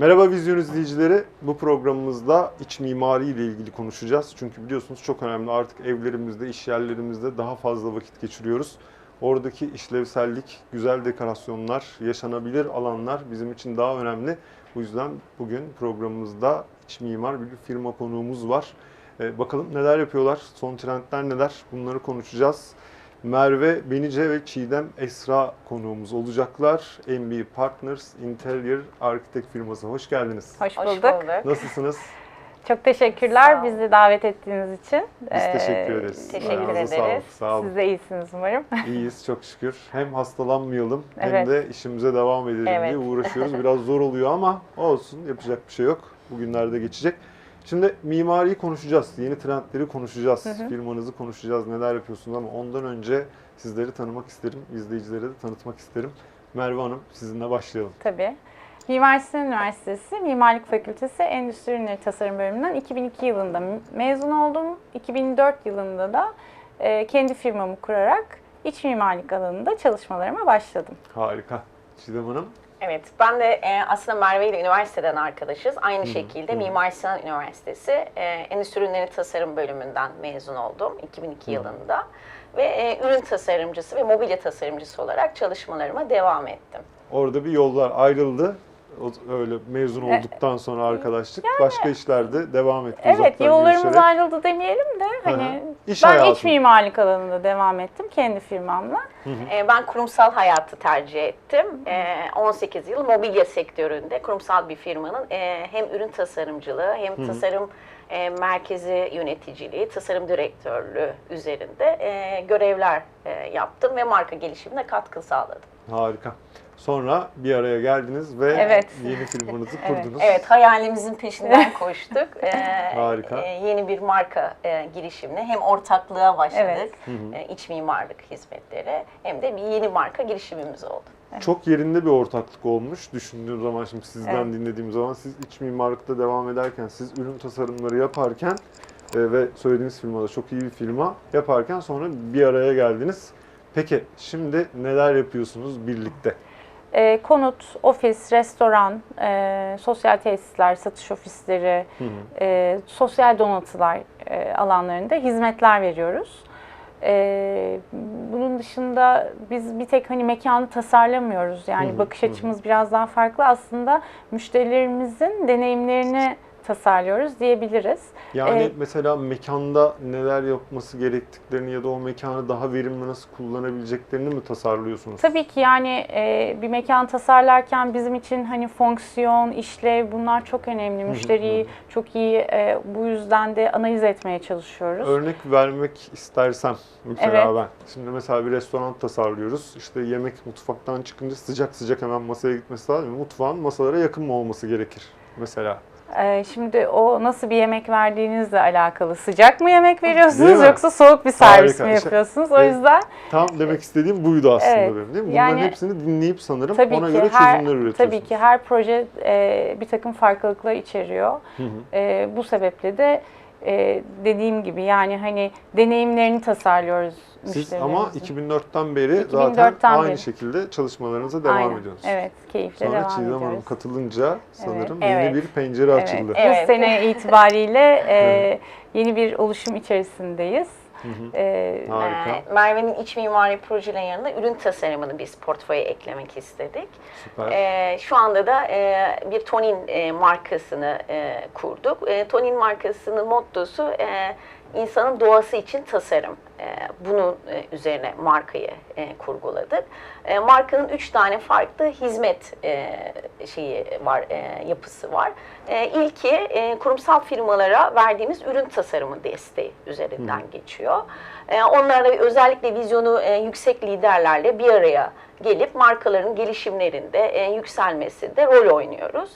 Merhaba vizyon izleyicileri. Bu programımızda iç mimari ile ilgili konuşacağız. Çünkü biliyorsunuz çok önemli artık evlerimizde, iş yerlerimizde daha fazla vakit geçiriyoruz. Oradaki işlevsellik, güzel dekorasyonlar, yaşanabilir alanlar bizim için daha önemli. Bu yüzden bugün programımızda iç mimar bir firma konuğumuz var. Ee, bakalım neler yapıyorlar, son trendler neler bunları konuşacağız. Merve Benice ve Çiğdem Esra konuğumuz olacaklar. MB Partners Interior Architect firması. Hoş geldiniz. Hoş Hoş bulduk. Nasılsınız? Çok teşekkürler bizi davet ettiğiniz için. Biz Ee, teşekkür ederiz. teşekkür Ayağınıza ederiz. Sağlık. Sağ olun. Siz de iyisiniz umarım. İyiyiz çok şükür. Hem hastalanmayalım hem Evet. de işimize devam edelim Evet. diye uğraşıyoruz. Biraz zor oluyor ama olsun yapacak bir şey yok. Bugünlerde geçecek. Şimdi mimariyi konuşacağız. Yeni trendleri konuşacağız. Firmanızı konuşacağız. Neler yapıyorsunuz ama ondan önce sizleri tanımak isterim. izleyicilere de tanıtmak isterim. Merve Hanım sizinle başlayalım. Tabii. Mimar Sinan Üniversitesi Mimarlık Fakültesi Endüstri Ürünleri Tasarım Bölümünden 2002 yılında mezun oldum. 2004 yılında da e, kendi firmamı kurarak iç mimarlık alanında çalışmalarıma başladım. Harika. Çiğdem Hanım. Evet, ben de e, aslında Merve ile üniversiteden arkadaşız. Aynı şekilde Mimar Sinan Üniversitesi e, Endüstri Ürünleri Tasarım bölümünden mezun oldum 2002 yılında. Ve e, ürün tasarımcısı ve mobilya tasarımcısı olarak çalışmalarıma devam ettim. Orada bir yollar ayrıldı. O- Öyle mezun olduktan sonra arkadaşlık. Başka işlerde devam etti. Evet, yollarımız görüşerek. ayrıldı demeyelim de hı. hani İş ben iç hayatı. mimarlık alanında devam ettim kendi firmamla. E, ben kurumsal hayatı tercih ettim. E, 18 yıl mobilya sektöründe kurumsal bir firmanın e, hem ürün tasarımcılığı hem tasarım e, merkezi yöneticiliği, tasarım direktörlüğü üzerinde e, görevler e, yaptım ve marka gelişimine katkı sağladım. Harika. Sonra bir araya geldiniz ve Evet. yeni firmanızı Evet. kurdunuz. Evet, hayalimizin peşinden koştuk. E, Harika. e, yeni bir marka e, girişimine hem ortaklığa başladık, Evet. e, iç mimarlık hizmetleri, hem de bir yeni marka girişimimiz oldu. Çok yerinde bir ortaklık olmuş. Düşündüğüm zaman şimdi sizden Evet. dinlediğim zaman siz iç mimarlıkta devam ederken, siz ürün tasarımları yaparken e, ve söylediğiniz firmada çok iyi bir firma yaparken sonra bir araya geldiniz. Peki şimdi neler yapıyorsunuz birlikte? E, konut, ofis, restoran, e, sosyal tesisler, satış ofisleri, e, sosyal donatılar e, alanlarında hizmetler veriyoruz. E, bunun dışında biz bir tek hani mekanı tasarlamıyoruz. Yani Hı hı, bakış hı hı. açımız biraz daha farklı. Aslında müşterilerimizin deneyimlerini tasarlıyoruz diyebiliriz. Yani Evet. mesela mekanda neler yapması gerektiklerini ya da o mekanı daha verimli nasıl kullanabileceklerini mi tasarlıyorsunuz? Tabii ki yani e, bir mekan tasarlarken bizim için hani fonksiyon, işlev bunlar çok önemli. Müşteriyi çok iyi e, bu yüzden de analiz etmeye çalışıyoruz. Örnek vermek istersem mesela Evet. ben. Şimdi mesela bir restoran tasarlıyoruz. İşte yemek mutfaktan çıkınca sıcak sıcak hemen masaya gitmesi lazım. Mutfağın masalara yakın mı olması gerekir mesela? E, şimdi o nasıl bir yemek verdiğinizle alakalı. Sıcak mı yemek veriyorsunuz yoksa soğuk bir servis Harika. mi yapıyorsunuz? O yüzden Tam demek istediğim buydu aslında Evet. benim değil mi? Bunların Yani- hepsini dinleyip sanırım tabii ona ki göre her çözümler üretiyorsunuz. tabii ki her proje e, bir takım farklılıklar içeriyor. Hı hı. E, bu sebeple de e, dediğim gibi yani hani deneyimlerini tasarlıyoruz Siz ama müşterilerimizin. 2004'ten beri 2004'ten zaten aynı beri. şekilde çalışmalarınıza devam Aynen. ediyorsunuz. Evet, keyifle Sonra devam Çiğdem Hanım ediyoruz. katılınca sanırım Evet. yeni bir pencere Evet. açıldı. Evet. Bu sene itibariyle e, yeni bir oluşum içerisindeyiz. E. Ee, Merve'nin iç mimari projelerinin yanında ürün tasarımını biz portföye eklemek istedik. Süper. Ee, şu anda da e, bir Tonin e, markasını e, kurduk. E, Tonin markasının mottosu e, insanın doğası için tasarım. E, bunun e, üzerine markayı e, kurguladık. E, markanın üç tane farklı hizmet e, şeyi var, e, yapısı var. E, ilki e, kurumsal firmalara verdiğimiz ürün tasarımı desteği üzerinden geçiyor. E, onlarla özellikle vizyonu e, yüksek liderlerle bir araya gelip markaların gelişimlerinde e, yükselmesinde rol oynuyoruz.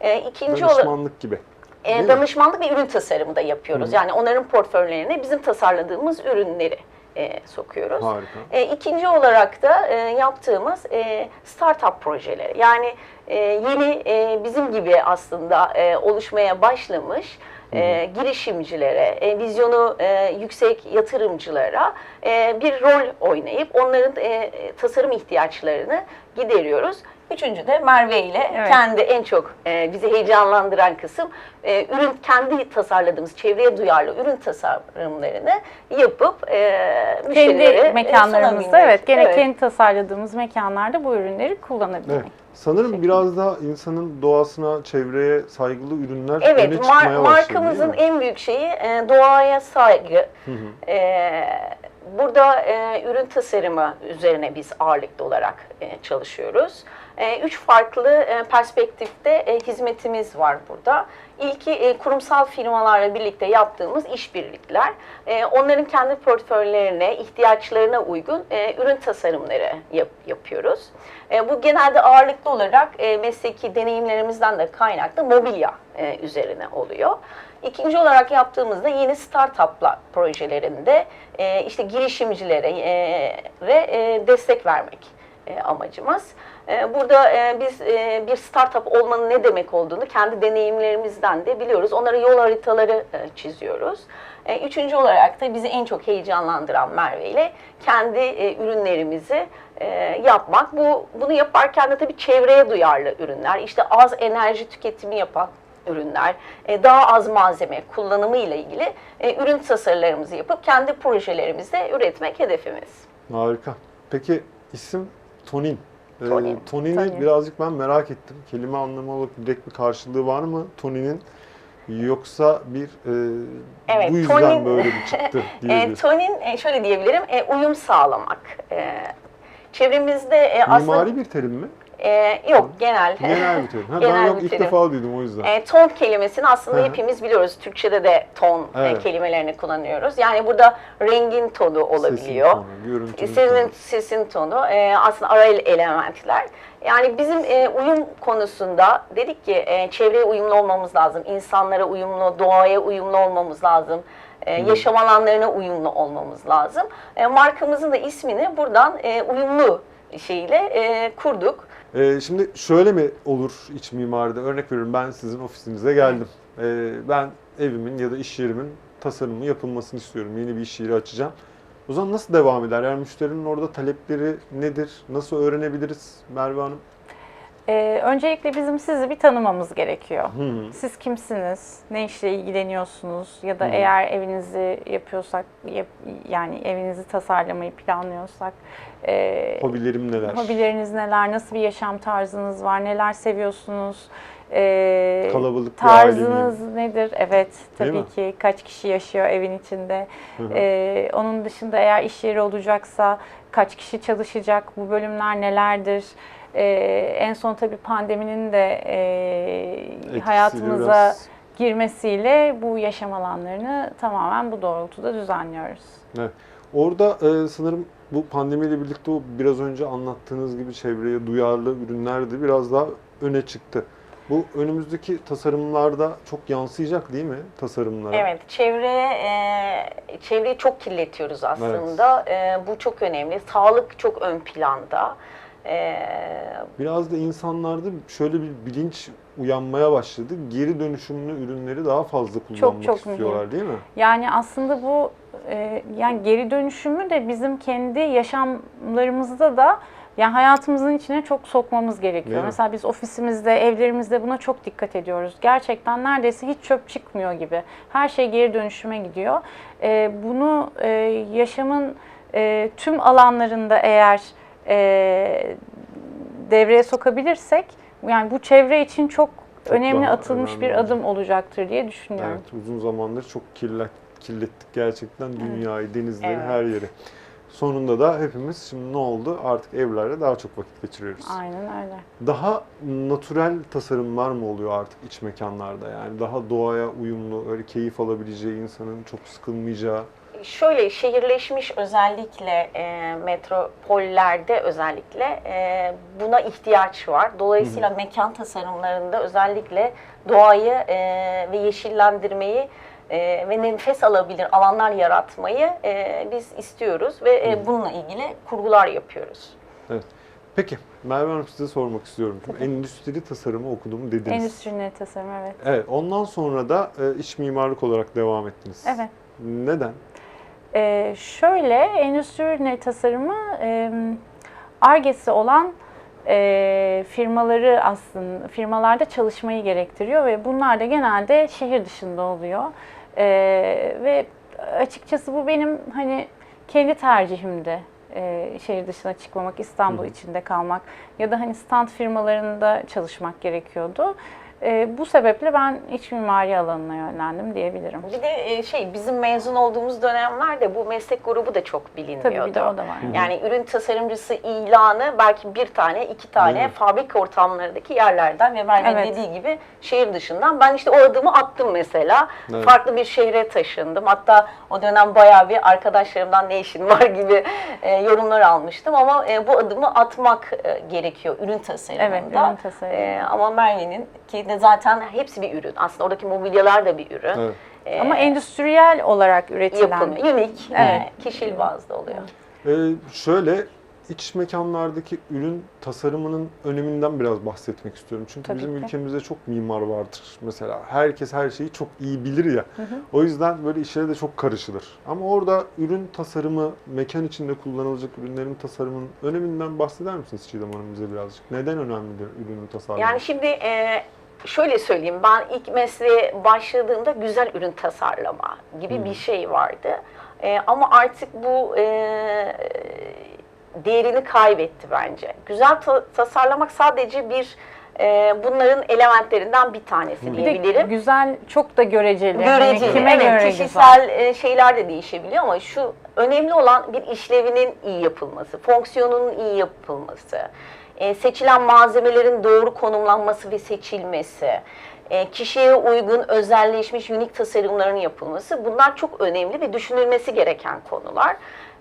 E, ikinci olarak Danışmanlık gibi. e, danışmanlık ve ürün tasarımı da yapıyoruz. Yani onların portföylerine bizim tasarladığımız ürünleri e, sokuyoruz. Harika. E, ikinci olarak da e, yaptığımız e, startup projeleri. Yani e, yeni e, bizim gibi aslında e, oluşmaya başlamış e, girişimcilere, e, vizyonu e, yüksek yatırımcılara e, bir rol oynayıp onların e, tasarım ihtiyaçlarını gideriyoruz. Üçüncü de Merve ile Evet. kendi en çok e, bizi heyecanlandıran kısım e, ürün kendi tasarladığımız çevreye duyarlı ürün tasarımlarını yapıp e, müşterilere Kendi mekanlarımızda evet gene Evet. kendi tasarladığımız mekanlarda bu ürünleri kullanabilmek. Evet. Sanırım Şekilde. biraz daha insanın doğasına, çevreye saygılı ürünler öne Evet, mar- çıkmaya başladı markamızın en büyük şeyi e, doğaya saygı. Hı hı. E, burada e, ürün tasarımı üzerine biz ağırlıklı olarak e, çalışıyoruz. E, üç farklı e, perspektifte e, hizmetimiz var burada. İlki kurumsal firmalarla birlikte yaptığımız işbirlikler. Onların kendi portföylerine, ihtiyaçlarına uygun ürün tasarımları yap- yapıyoruz. Bu genelde ağırlıklı olarak mesleki deneyimlerimizden de kaynaklı mobilya üzerine oluyor. İkinci olarak yaptığımızda yeni startuplar projelerinde işte girişimcilere ve destek vermek amacımız. E, Burada e, biz e, bir startup olmanın ne demek olduğunu kendi deneyimlerimizden de biliyoruz. Onlara yol haritaları e, çiziyoruz. Üçüncü olarak da bizi en çok heyecanlandıran Merve ile kendi ürünlerimizi yapmak. Bu Bunu yaparken de tabii çevreye duyarlı ürünler, işte az enerji tüketimi yapan ürünler, daha az malzeme kullanımı ile ilgili ürün tasarılarımızı yapıp kendi projelerimizde üretmek hedefimiz. Harika. Peki isim Tonin. Ee, Tonin. Tonin'i Tonin. birazcık ben merak ettim. Kelime anlamı olarak direkt bir karşılığı var mı Tonin'in? Yoksa bir e, Evet, bu yüzden Tonin- böyle bir çıktı E, diyebiliriz. tonin e, şöyle diyebilirim, e, uyum sağlamak. E, çevremizde e, aslında Mimari bir terim mi? E, yok genel. Genel bir terim. Ha, ben Genel yok bir ilk terim. defa duydum o yüzden. E, ton kelimesini aslında Hı hepimiz biliyoruz. Türkçe'de de ton e, Evet. kelimelerini kullanıyoruz. Yani burada rengin tonu olabiliyor. Sesin tonu, görüntünün Sesin, tonu. sesin tonu e, aslında ara elementler. Yani bizim e, uyum konusunda dedik ki e, çevreye uyumlu olmamız lazım. insanlara uyumlu, doğaya uyumlu olmamız lazım. E, yaşam alanlarına uyumlu olmamız lazım. E, markamızın da ismini buradan e, uyumlu şeyle e, kurduk. Ee, şimdi şöyle mi olur iç mimaride? Örnek veriyorum ben sizin ofisinize geldim. Ee, ben evimin ya da iş yerimin tasarımı yapılmasını istiyorum. Yeni bir iş yeri açacağım. O zaman nasıl devam eder? Yani müşterinin orada talepleri nedir? Nasıl öğrenebiliriz Merve Hanım? Ee, öncelikle bizim sizi bir tanımamız gerekiyor. Hı. Siz kimsiniz? Ne işle ilgileniyorsunuz? Ya da Hı. eğer evinizi yapıyorsak, yap- yani evinizi tasarlamayı planlıyorsak, e, Hobilerim neler? hobileriniz neler? Nasıl bir yaşam tarzınız var? Neler seviyorsunuz? E, Kalabalık bir Tarzınız nedir? Evet, Değil tabii mi? ki. Kaç kişi yaşıyor evin içinde? Hı hı. E, onun dışında eğer iş yeri olacaksa kaç kişi çalışacak? Bu bölümler nelerdir? E, en son tabii pandeminin de e, hayatımıza biraz- girmesiyle bu yaşam alanlarını tamamen bu doğrultuda düzenliyoruz. Orada e, sanırım bu pandemiyle birlikte o biraz önce anlattığınız gibi çevreye duyarlı ürünler de biraz daha öne çıktı. Bu önümüzdeki tasarımlarda çok yansıyacak değil mi tasarımlara? Evet, çevreye e, çevreyi çok kirletiyoruz aslında. E, bu çok önemli. Sağlık çok ön planda. E, Biraz da insanlarda şöyle bir bilinç uyanmaya başladı. Geri dönüşümlü ürünleri daha fazla kullanmak çok istiyorlar mühim. değil mi? Yani aslında bu e, yani geri dönüşümü de bizim kendi yaşamlarımızda da yani hayatımızın içine çok sokmamız gerekiyor. Değil mi? Mesela biz ofisimizde, evlerimizde buna çok dikkat ediyoruz. Gerçekten neredeyse hiç çöp çıkmıyor gibi. Her şey geri dönüşüme gidiyor. E, bunu e, yaşamın e, tüm alanlarında eğer e, devreye sokabilirsek yani bu çevre için çok, Çok önemli atılmış önemli bir adım olacaktır diye düşünüyorum. Evet, uzun zamandır çok kirlet, kirlettik gerçekten dünyayı, denizleri, Evet. her yeri. Sonunda da hepimiz şimdi ne oldu? Artık evlerde daha çok vakit geçiriyoruz. Aynen öyle. Daha natürel tasarımlar mı oluyor artık iç mekanlarda? Yani daha doğaya uyumlu, öyle keyif alabileceği, insanın çok sıkılmayacağı. Şöyle şehirleşmiş özellikle e, metropollerde özellikle e, buna ihtiyaç var. Dolayısıyla mekan tasarımlarında özellikle doğayı e, ve yeşillendirmeyi e, ve nefes alabilir alanlar yaratmayı e, biz istiyoruz ve e, bununla ilgili kurgular yapıyoruz. Peki, Merve Hanım size sormak istiyorum. Şimdi endüstri tasarımı okudum dediniz. Endüstri net tasarım evet. Evet, ondan sonra da e, iç mimarlık olarak devam ettiniz. Evet. Neden? Ee, şöyle endüstri net tasarımı e, argesi olan e, firmaları aslında firmalarda çalışmayı gerektiriyor ve bunlar da genelde şehir dışında oluyor. E, ve açıkçası bu benim hani kendi tercihimdi. E, şehir dışına çıkmamak, İstanbul hı. içinde kalmak ya da hani stand firmalarında çalışmak gerekiyordu. E, bu sebeple ben iç mimari alanına yönlendim diyebilirim. Bir de e, şey bizim mezun olduğumuz dönemlerde bu meslek grubu da çok bilinmiyordu. Tabii bir de o da var. Yani ürün tasarımcısı ilanı belki bir tane, iki tane mi? fabrika ortamlarındaki yerlerden ve Merve'nin Evet. dediği gibi şehir dışından. Ben işte o adımı attım mesela. Evet. Farklı bir şehre taşındım. Hatta o dönem bayağı bir arkadaşlarımdan ne işin var gibi e, yorumlar almıştım. Ama e, bu adımı atmak e, gerekiyor ürün tasarımında. Evet, ürün tasarımı. E, ama Merve'nin ki de zaten hepsi bir ürün. Aslında oradaki mobilyalar da bir ürün. Evet. E, Ama endüstriyel olarak üretilen. yapımı, unik, Evet. kişil bazda oluyor. Ee, şöyle iç mekanlardaki ürün tasarımının öneminden biraz bahsetmek istiyorum. Çünkü Tabii bizim ki. ülkemizde çok mimar vardır mesela. Herkes her şeyi çok iyi bilir ya. O yüzden böyle işlere de çok karışılır. Ama orada ürün tasarımı, mekan içinde kullanılacak ürünlerin tasarımının öneminden bahseder misiniz Çiğdem Hanım bize birazcık? Neden önemlidir ürünün tasarımı? Yani şimdi e, şöyle söyleyeyim ben ilk mesleğe başladığımda güzel ürün tasarlama gibi Hmm. bir şey vardı. E, ama artık bu e, değerini kaybetti bence. Güzel ta- tasarlamak sadece bir e, bunların elementlerinden bir tanesi Hmm. Bir diyebilirim. güzel, çok da göreceli. Hani Göreceli, kime evet, göre güzel? kişisel e, şeyler de değişebiliyor ama şu önemli olan bir işlevinin iyi yapılması, fonksiyonunun iyi yapılması, e, seçilen malzemelerin doğru konumlanması ve seçilmesi, e, kişiye uygun özelleşmiş unik tasarımların yapılması bunlar çok önemli ve düşünülmesi gereken konular.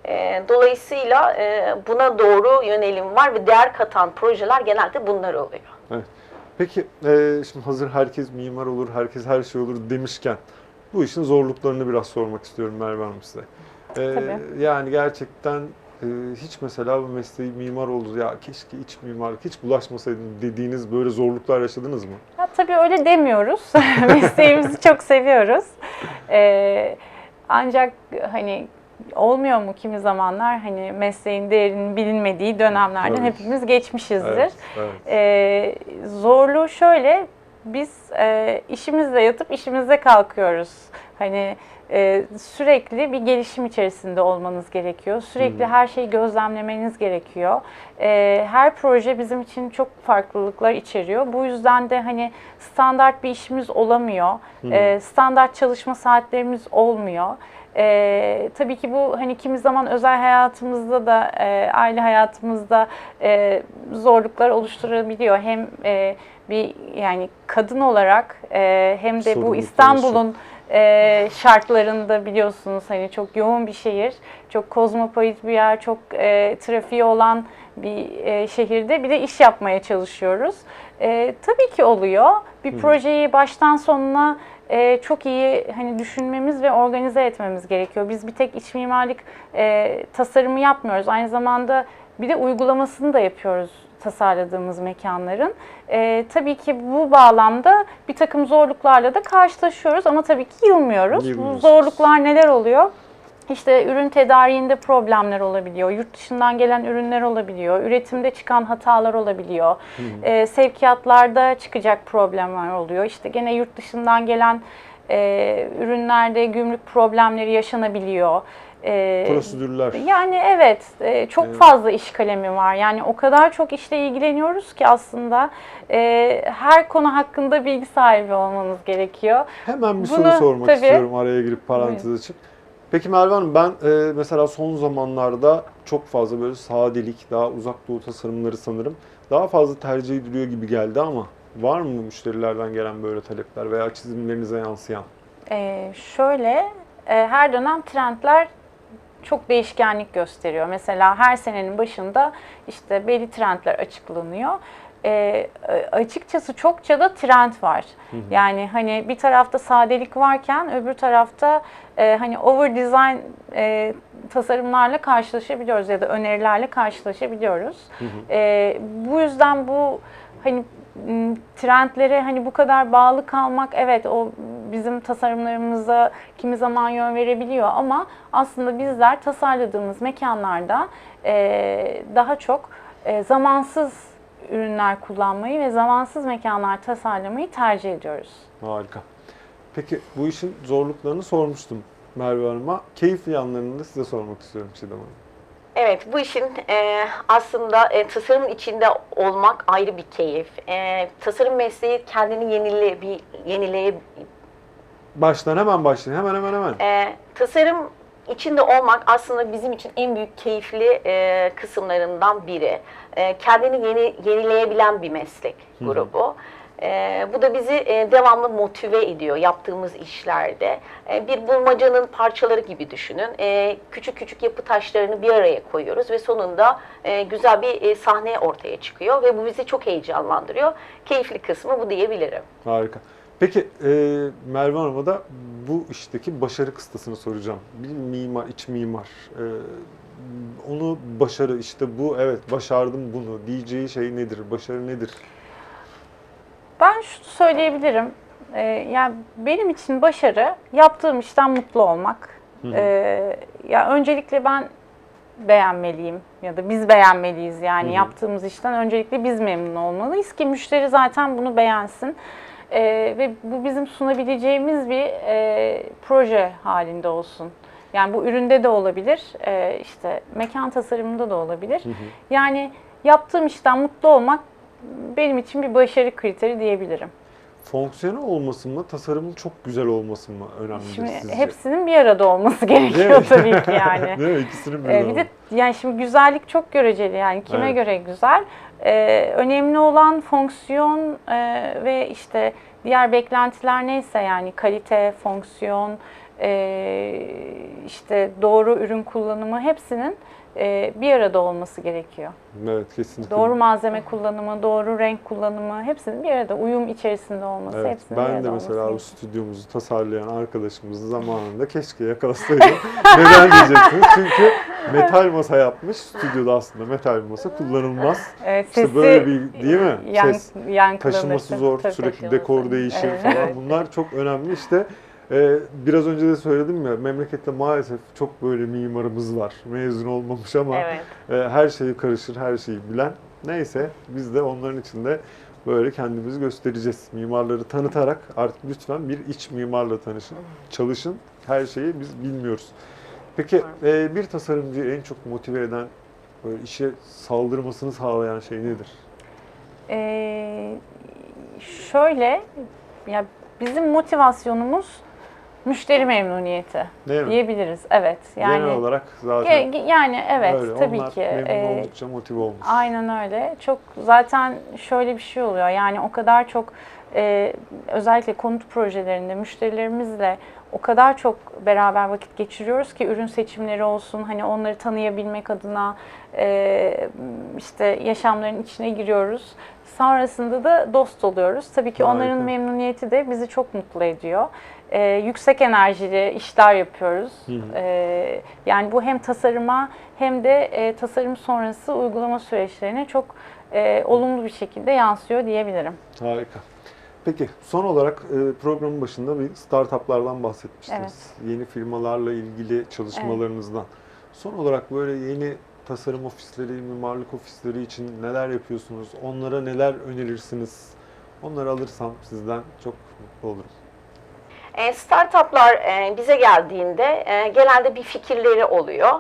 E, Dolayısıyla e, buna doğru yönelim var ve değer katan projeler genelde bunlar oluyor. Evet. Peki e, şimdi hazır herkes mimar olur, herkes her şey olur demişken bu işin zorluklarını biraz sormak istiyorum Merve Hanım size. E, Tabii. yani gerçekten e, hiç mesela bu mesleği mimar oldu ya keşke iç mimarlık hiç bulaşmasaydım dediğiniz böyle zorluklar yaşadınız mı? Ya, tabii öyle demiyoruz. Mesleğimizi çok seviyoruz. Ee, ancak hani olmuyor mu kimi zamanlar hani mesleğin değerinin bilinmediği dönemlerden Tabii. hepimiz geçmişizdir. Evet, evet. Ee, zorluğu şöyle, biz e, işimizde yatıp işimizde kalkıyoruz. Hani e, sürekli bir gelişim içerisinde olmanız gerekiyor. Sürekli Hı. her şeyi gözlemlemeniz gerekiyor. E, her proje bizim için çok farklılıklar içeriyor. Bu yüzden de hani standart bir işimiz olamıyor. Hı. E, standart çalışma saatlerimiz olmuyor. E, tabii ki bu hani kimi zaman özel hayatımızda da e, aile hayatımızda e, zorluklar oluşturabiliyor. Hem e, bir yani kadın olarak e, hem de bu Sorumluluklar İstanbul'un e, şartlarında biliyorsunuz hani çok yoğun bir şehir, çok kozmopolit bir yer, çok e, trafiği olan bir e, şehirde bir de iş yapmaya çalışıyoruz. E, tabii ki oluyor. Bir Hı. projeyi baştan sonuna e, çok iyi hani düşünmemiz ve organize etmemiz gerekiyor. Biz bir tek iç mimarlık e, tasarımı yapmıyoruz. Aynı zamanda bir de uygulamasını da yapıyoruz tasarladığımız mekanların. E, tabii ki bu bağlamda bir takım zorluklarla da karşılaşıyoruz ama tabii ki yılmıyoruz. Bu zorluklar neler oluyor? İşte ürün tedariğinde problemler olabiliyor, yurt dışından gelen ürünler olabiliyor, üretimde çıkan hatalar olabiliyor, e, sevkiyatlarda çıkacak problemler oluyor. İşte gene yurt dışından gelen e, ürünlerde gümrük problemleri yaşanabiliyor. E, Prosedürler. yani evet, e, çok Evet. fazla iş kalemi var. Yani o kadar çok işle ilgileniyoruz ki aslında e, her konu hakkında bilgi sahibi olmanız gerekiyor. Hemen bir Bunu soru sormak tabii- istiyorum araya girip parantez açıp. Peki Merve Hanım ben e, mesela son zamanlarda çok fazla böyle sadelik, daha uzak doğu tasarımları sanırım daha fazla tercih ediliyor gibi geldi ama var mı müşterilerden gelen böyle talepler veya çizimlerinize yansıyan? Ee, şöyle, e, her dönem trendler çok değişkenlik gösteriyor. Mesela her senenin başında işte belli trendler açıklanıyor. E, açıkçası çokça da trend var. Yani hani bir tarafta sadelik varken öbür tarafta e, hani over design e, tasarımlarla karşılaşabiliyoruz ya da önerilerle karşılaşabiliyoruz. E, bu yüzden bu hani trendlere hani bu kadar bağlı kalmak evet o bizim tasarımlarımıza kimi zaman yön verebiliyor ama aslında bizler tasarladığımız mekanlarda e, daha çok e, zamansız ürünler kullanmayı ve zamansız mekanlar tasarlamayı tercih ediyoruz. Harika. Peki bu işin zorluklarını sormuştum Merve Hanım'a. Keyifli yanlarını da size sormak istiyorum Çiğdem Hanım. Evet, bu işin e, aslında e, tasarımın içinde olmak ayrı bir keyif. E, tasarım mesleği kendini yenile, bir, yenileye, Baştan hemen başlayın. Hemen hemen hemen. e, tasarım içinde olmak aslında bizim için en büyük keyifli e, kısımlarından biri. E, kendini yeni, yenileyebilen bir meslek grubu. E, bu da bizi e, devamlı motive ediyor yaptığımız işlerde. E, bir bulmacanın parçaları gibi düşünün. E, küçük küçük yapı taşlarını bir araya koyuyoruz ve sonunda e, güzel bir e, sahne ortaya çıkıyor ve bu bizi çok heyecanlandırıyor. Keyifli kısmı bu diyebilirim. Harika. Peki e, Merve Hanım'a da bu işteki başarı kıstasını soracağım. Bir mimar, iç mimar. e, onu başarı işte bu evet başardım bunu diyeceği şey nedir? Başarı nedir? Ben şunu söyleyebilirim. Ee, yani benim için başarı yaptığım işten mutlu olmak. Ee, ya öncelikle ben beğenmeliyim ya da biz beğenmeliyiz yani Hı hı. yaptığımız işten öncelikle biz memnun olmalıyız ki müşteri zaten bunu beğensin. Ee, ve bu bizim sunabileceğimiz bir e, proje halinde olsun. Yani bu üründe de olabilir, e, işte mekan tasarımında da olabilir. Yani yaptığım işten mutlu olmak benim için bir başarı kriteri diyebilirim. Fonksiyonel olması mı, tasarımın çok güzel olması mı önemlidir Şimdi sizce? hepsinin bir arada olması gerekiyor tabii ki yani. Değil mi? İkisinin bir Ee, bir de yani şimdi güzellik çok göreceli yani kime Evet. göre güzel. Ee, önemli olan fonksiyon e, ve işte diğer beklentiler neyse yani kalite, fonksiyon, e, işte doğru ürün kullanımı hepsinin e, bir arada olması gerekiyor. Evet kesinlikle. Doğru malzeme kullanımı, doğru renk kullanımı hepsinin bir arada uyum içerisinde olması, Evet, hepsinin bir ben arada de mesela bu stüdyomuzu tasarlayan arkadaşımızı zamanında keşke yakalasaydım. Neden diyeceksiniz? Çünkü metal masa yapmış. Stüdyoda aslında metal bir masa kullanılmaz. Evet, İşte sesi böyle bir değil mi? yan, Ses yankılanır. taşıması zor, Tabii. sürekli taşıması. dekor değişir Evet. falan. Bunlar çok önemli. İşte e, biraz önce de söyledim ya memlekette maalesef çok böyle mimarımız var. Mezun olmamış ama Evet. e, her şeyi karışır, her şeyi bilen. Neyse biz de onların içinde böyle kendimizi göstereceğiz. Mimarları tanıtarak artık lütfen bir iç mimarla tanışın, çalışın. Her şeyi biz bilmiyoruz. Peki e, bir tasarımcıyı en çok motive eden, böyle işe saldırmasını sağlayan şey nedir? Ee, şöyle, ya bizim motivasyonumuz müşteri memnuniyeti Değil mi? diyebiliriz. Evet. Yani Genel olarak zaten ge- yani evet öyle. tabii Onlar ki. memnun Ee, oldukça motive olmuş. Aynen öyle. Çok zaten şöyle bir şey oluyor. Yani o kadar çok e, özellikle konut projelerinde müşterilerimizle o kadar çok beraber vakit geçiriyoruz ki ürün seçimleri olsun hani onları tanıyabilmek adına e, işte yaşamların içine giriyoruz. Sonrasında da dost oluyoruz. Tabii ki onların Harika. memnuniyeti de bizi çok mutlu ediyor. E, yüksek enerjili işler yapıyoruz. E, yani bu hem tasarıma hem de e, tasarım sonrası uygulama süreçlerine çok e, olumlu bir şekilde yansıyor diyebilirim. Harika. Peki son olarak e, programın başında bir startuplardan bahsetmiştiniz. Yeni firmalarla ilgili çalışmalarınızdan. Son olarak böyle yeni tasarım ofisleri, mimarlık ofisleri için neler yapıyorsunuz? Onlara neler önerirsiniz? Onları alırsam sizden çok mutlu olurum. E, Startuplar e, bize geldiğinde e, genelde bir fikirleri oluyor.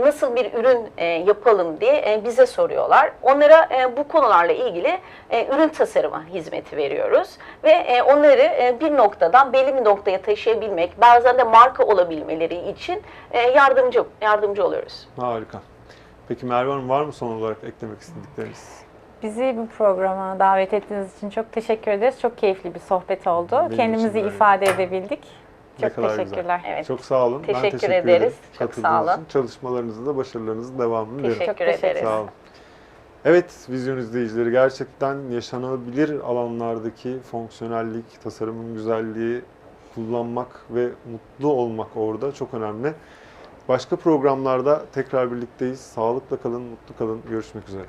Nasıl bir ürün yapalım diye bize soruyorlar. Onlara bu konularla ilgili ürün tasarımı hizmeti veriyoruz. Ve onları bir noktadan belli bir noktaya taşıyabilmek, bazen de marka olabilmeleri için yardımcı yardımcı oluyoruz. Harika. Peki Merve Hanım var mı son olarak eklemek istedikleriniz? Bizi bu programa davet ettiğiniz için çok teşekkür ederiz. Çok keyifli bir sohbet oldu. Benim Kendimizi öyle. ifade edebildik. Ne Çok güzel. teşekkürler. Evet. Çok sağ olun. ben Teşekkür teşekkür ederiz. ederim. Çok sağ olun. için. Çalışmalarınızın da başarılarınızın devamını dilerim. Teşekkür teşekkür ederiz. Sağ olun. Evet, vizyon izleyicileri gerçekten yaşanabilir alanlardaki fonksiyonellik, tasarımın güzelliği kullanmak ve mutlu olmak orada çok önemli. Başka programlarda tekrar birlikteyiz. Sağlıkla kalın, mutlu kalın. Görüşmek üzere.